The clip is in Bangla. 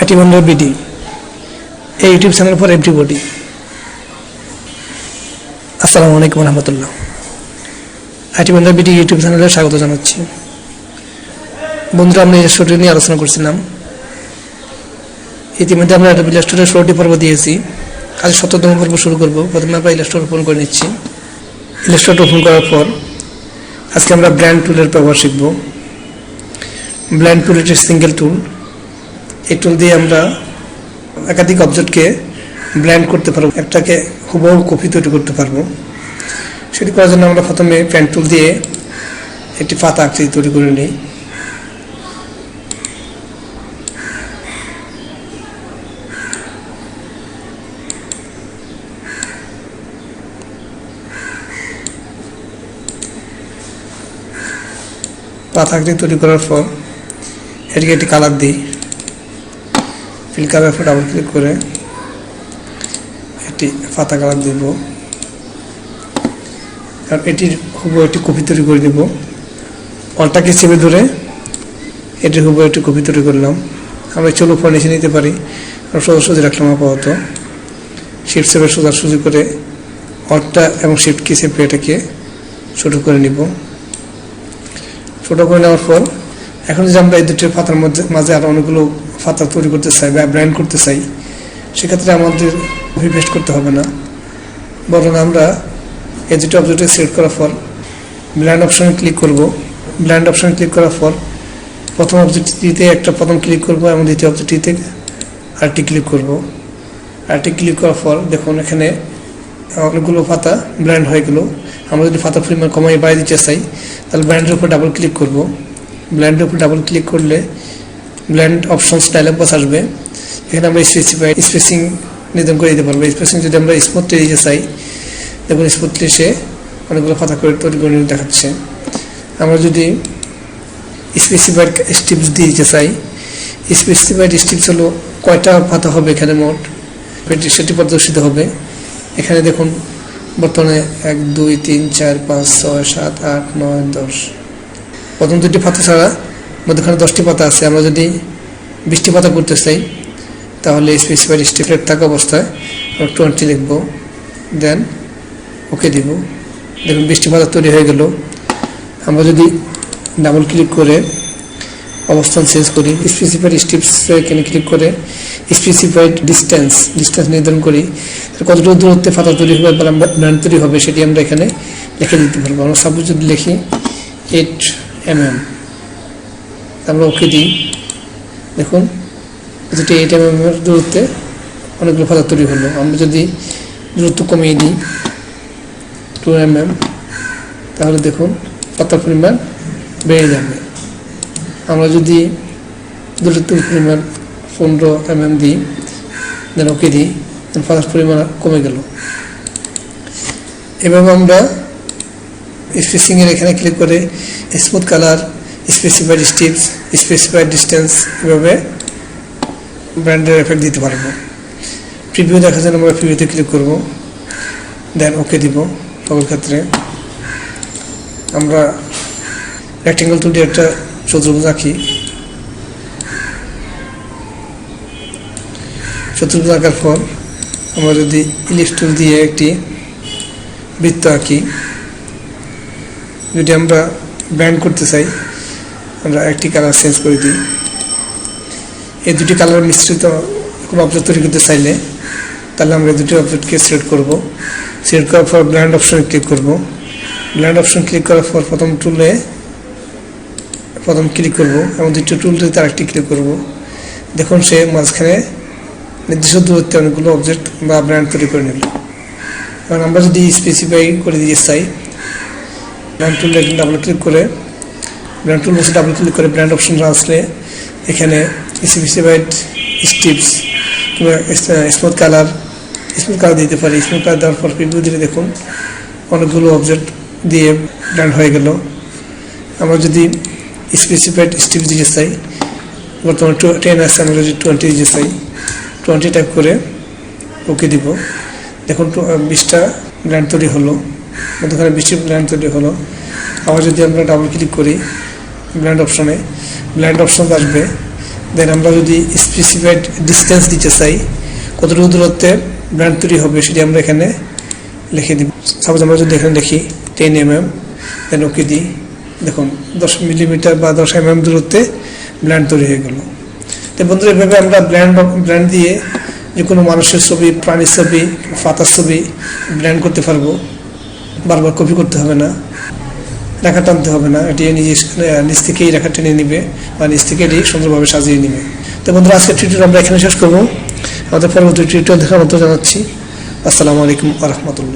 আইটি বন্ধু বিডি, এই ইউটিউব চ্যানেল ফর এভরিবডি আসসালামু আলাইকুম রহমতুল্লাহ। আইটি বন্ধু বিডি ইউটিউব চ্যানেলে স্বাগত জানাচ্ছি। বন্ধুরা, আমরা এই শোটি নিয়ে আলোচনা করছিলাম। ইতিমধ্যে আমরা একটা ইলাস্টোরের ষোলোটি পর্ব দিয়েছি। আজ সতেরোতম পর্ব শুরু করব। প্রথমে আমরা ইলাস্টোর ওপেন করে নিচ্ছি। ইলাস্টোর ওপেন করার পর আজকে আমরা ব্র্যান্ড টুলের ব্যবহার শিখব। ব্ল্যান্ড টুল এটি সিঙ্গেল টুল এই টুল দিয়ে আমরা একাধিক অবজেক্টকে ব্ল্যান্ড করতে পারব, একটাকে হুবহু কপি তৈরি করতে পারব। সেটি করার জন্য আমরা প্রথমে প্যান টুল দিয়ে একটি পাতা আকৃতি তৈরি করে নিই। পাতা আকৃতি তৈরি করার পর এটিকে একটি কালার দিই। ফিল কালার পর ডাবল ক্লিক করে একটি পাতা কালার দেব। আর এটির হুবু একটি কপি তৈরি করে দেব। অলটাকে চেপে ধরে এটির হুবু একটি কপি তৈরি করলাম। আমরা চলো উপর নিচে নিতে পারি। আর সোজা সুজি রাখলাম আপাতত। শিফট সেভের সোজা সুজি করে অটটা এবং শিফট কি চেপে এটাকে ছোটো করে নিব। ছোটো করে নেওয়ার পর এখন যদি আমরা এই দুটির পাতার মধ্যে, মাঝে আরও অনেকগুলো পাতা তৈরি করতে চাই বা ব্র্যান্ড করতে চাই, সেক্ষেত্রে আমাদের পেস্ট করতে হবে না। বরং আমরা এই দুটি অবজেক্টে সিলেক্ট করার পর ব্ল্যান্ড অপশনে ক্লিক করব। ব্ল্যান্ড অপশনে ক্লিক করার পর প্রথম অবজেক্টটিতে একটা প্রথম ক্লিক করব এবং দ্বিতীয় অবজেক্টটিতে আরটি ক্লিক করব। আরটি ক্লিক করার পর দেখুন এখানে অনেকগুলো পাতা ব্র্যান্ড হয়ে গেলো। আমরা যদি পাতার পরিমাণ কমাই বাড়িয়ে দিতে চাই, তাহলে ব্র্যান্ডের উপর ডাবল ক্লিক করব। ব্ল্যান্ডের উপর ডাবল ক্লিক করলে ব্ল্যান্ড অপশনস ডায়লগ বক্স আসবে। এখানে আমরা স্পেসিফাই স্পেসিং নির্ধারণ করে দিতে পারব। স্পেসিং যদি আমরা স্মুথলি দিতে চাই, দেখুন স্মুথলি সে অনেকগুলো পাতা করে তৈরি করে দেখাচ্ছে। আমরা যদি স্পেসিফাইড স্টিপস দিয়ে দিতে চাই স্পেসিফাইড স্টিপস হলো কয়টা পাতা হবে এখানে মোট? সেটি প্রদর্শিত হবে। এখানে দেখুন, বর্তমানে এক, দুই, তিন, চার, পাঁচ, ছয়, সাত, আট, নয়, দশ। প্রথম দুটি পাতা ছাড়া মধ্যখানে দশটি পাতা আছে। আমরা যদি বিশটি পাতা করতে চাই, তাহলে স্পেসিফাইড স্টিফলেট থাকা অবস্থায় আমরা টোয়েন্টি লিখব। দেন ওকে দিব। দেখুন বৃষ্টি পাতা তৈরি হয়ে গেল। আমরা যদি ডাবল ক্লিক করে অবস্থান চেঞ্জ করি স্পেসিফাইড স্টিপস এখানে ক্লিক করে স্পেসিফাইড ডিস্টেন্স ডিস্টেন্স নির্ধারণ করি কতটুকু দূরত্বে পাতা তৈরি হবে বা তৈরি হবে সেটি আমরা এখানে লিখে দিতে পারব। আমরা সাপোজ যদি লিখি এইট এম এম আমরা ওকে দিই দেখুন যেটি এইট এম এর দূরত্বে অনেকগুলো পাতা তৈরি হলো। আমরা যদি দূরত্ব কমিয়ে দিই, টু এম এম তাহলে দেখুন, পাতার পরিমাণ বেড়ে যাবে। আমরা যদি দূরত্বের পরিমাণ পনেরো এম এম দিই দেন ওকে দিই দেন পাতার পরিমাণ কমে গেল। এভাবে আমরা স্পেসিংয়ের এখানে ক্লিক করে smooth colour specified steps specified distance এভাবে ব্র্যান্ডের এফেক্ট দিতে পারব। প্রিভিউ দেখার জন্য আমরা প্রিভিউতে ক্লিক করব দেন ওকে দিব সকল ক্ষেত্রে। আমরা রেক্টেঙ্গল তুলি একটা চতুর্ভুজ আঁকি চতুর্ভুজ আঁকার পর আমরা যদি ইলিপস দিয়ে একটি বৃত্ত আঁকি যদি আমরা ব্র্যান্ড করতে চাই, আমরা একটি কালার চেঞ্জ করে দিই। এই দুটি কালার মিশ্রিত কোনো অবজেক্ট তৈরি করতে চাইলে, তাহলে আমরা দুটি অবজেক্টকে সিলেক্ট করব। সিলেক্ট করার পর ব্ল্যান্ড অপশনে ক্লিক করব। ব্ল্যান্ড অপশন ক্লিক করার পর প্রথম টুলে প্রথম ক্লিক করব এবং দ্বিতীয় টুলটিতে আরেকটি ক্লিক করব। দেখুন, সে মাঝখানে নির্দিষ্ট দূরত্বে অনেকগুলো অবজেক্ট বা ব্র্যান্ড তৈরি করে নিল। কারণ আমরা যদি স্পেসিফাই করে দিতে চাই ব্র্যান্ড টুলে ডাবল ক্লিক করে ব্র্যান্ড টুল বসে ডাবল ক্লিক করে ব্র্যান্ড অপশন আসলে এখানে স্পেসিফাইড স্টিপস কিংবা স্মুথ কালার স্মুথ কালার দিতে পারি। স্মুথ কালার দেওয়ার পর প্রিভিউ দিলে দেখুন অনেকগুলো অবজেক্ট দিয়ে ব্র্যান্ড হয়ে গেল। আমরা যদি স্পেসিফাইড স্টিপস দিতে চাই, বর্তমানে টু টেন আছে, আমরা যদি টোয়েন্টি দিতে চাই টোয়েন্টি টাইপ করে ওকে দিব। দেখুন বিশটা ব্র্যান্ড তৈরি হলো। মধ্যখানে বৃষ্টির ব্ল্যান্ড তৈরি হলো। আবার যদি আমরা ডাবল ক্লিক করি ব্ল্যান্ড অপশনে ব্ল্যান্ড অপশন আসবে। দেন আমরা যদি স্পেসিফাইড ডিস্টেন্স দিতে চাই, কতটুকু দূরত্বে ব্র্যান্ড তৈরি হবে সেটি আমরা এখানে লিখে দিব। সাপোজ আমরা যদি এখানে লিখি ten M M then okay দিই। দেখুন, দশ মিলিমিটার বা দশ এম এম দূরত্বে ব্র্যান্ড তৈরি হয়ে গেল। তো বন্ধুরা, এভাবে আমরা ব্র্যান্ড ব্র্যান্ড দিয়ে যে কোনো মানুষের ছবি, প্রাণীর ছবি, পাতার ছবি ব্র্যান্ড করতে পারব। বারবার কপি করতে হবে না। রেখা টানতে হবে না। এটি নিজে নিজ থেকেই রেখা টেনে নিবে বা নিজ থেকে এটি সুন্দরভাবে সাজিয়ে নিবে। তো বন্ধুরা, আজকের টিউটোরিয়াল আমরা এখানে শেষ করব। আমাদের পরবর্তী টিউটোরিয়াল দেখার মতো জানাচ্ছি। আসসালামু আলাইকুম আ রহমতুল্লাহ।